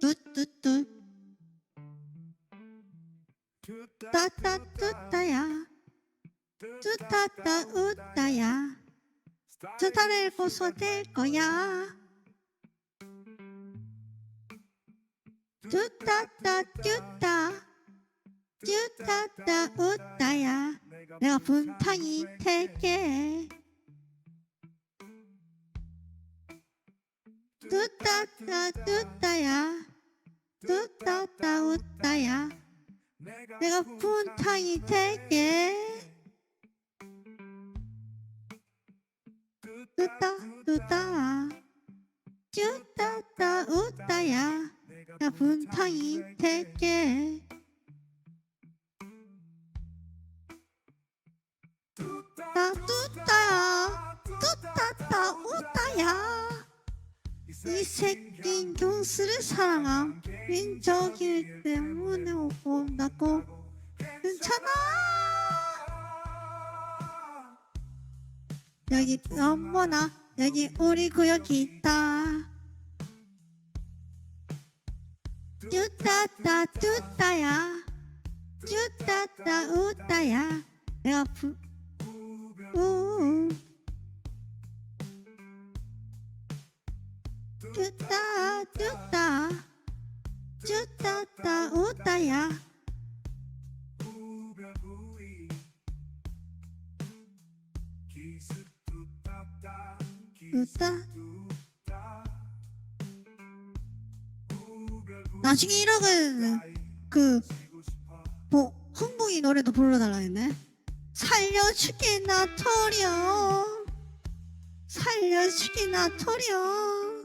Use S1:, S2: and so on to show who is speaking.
S1: 뚜뚜뚜. 따따 뚜따야. 뚜따따 우따야. 두달을 고소될 거야. 뚜따따 뚜따. 뚜따따 우따야. 내가 분탕이 될게 뚜따따 뚜따야. 뚜따따 우따야. 내가 분탕이 될게. 뚜따 뚜따. 뚜따따 우따야. 내가 분탕이 될게. 나 뚜따야 뚜따따 우따야 이 새끼 교수를 사랑함 민족이기 때문에 오고 나고. 괜찮아? 여기 어머나 여기 우리 구역이 있다. 쭈따따 쭈따야. 쭈따따 우따야. 내가 부 우 쭈따 쭈따 쭈따따 우따야. 우따 나중에 이러면 그 뭐, 흥붕이 노래도 불러달라 했네. 살려주게 나 토령 살려주게 나 토령